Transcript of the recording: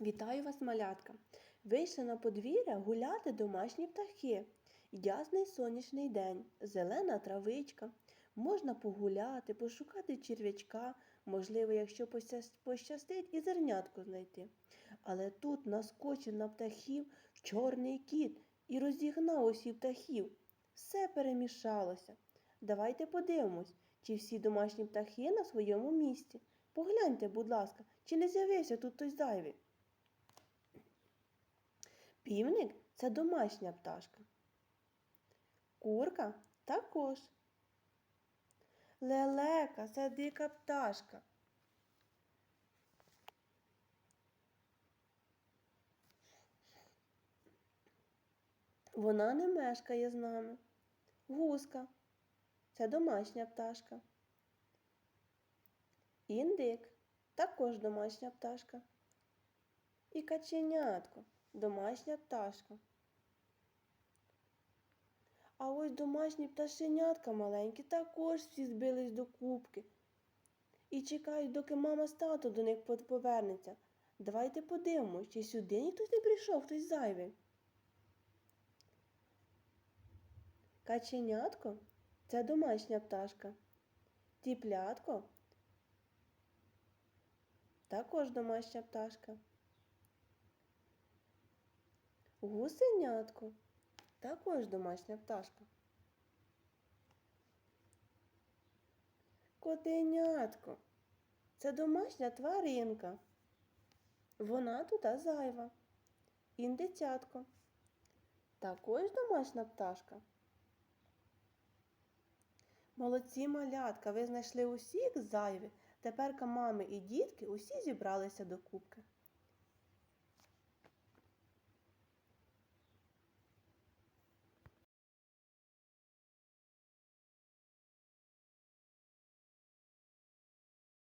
Вітаю вас, малятка! Вийшли на подвір'я гуляти домашні птахи. Ясний сонячний день, зелена травичка. Можна погуляти, пошукати черв'ячка, можливо, якщо пощастить, і зернятко знайти. Але тут наскочив на птахів чорний кіт і розігнав усіх птахів. Все перемішалося. Давайте подивимось, чи всі домашні птахи на своєму місці. Погляньте, будь ласка, чи не з'явився тут хтось зайвий. Півник це домашня пташка. Курка також. Лелека це дика пташка. Вона не мешкає з нами. Гуска це домашня пташка. Індик також домашня пташка. І каченятко домашня пташка. А ось домашні пташенятка маленькі також всі збились до кубки і чекають, доки мама з тато до них повернеться. Давайте подивимось, чи сюди ніхтось не прийшов, хтось зайвий. Каченятко це домашня пташка. Тіплятко також домашня пташка. Гусенятко також домашня пташка. Котенятко це домашня тваринка. Вона туди зайва. Індицятко також домашня пташка. Молодці малятка, ви знайшли усіх зайвих. Тепер мами і дітки усі зібралися до кубки.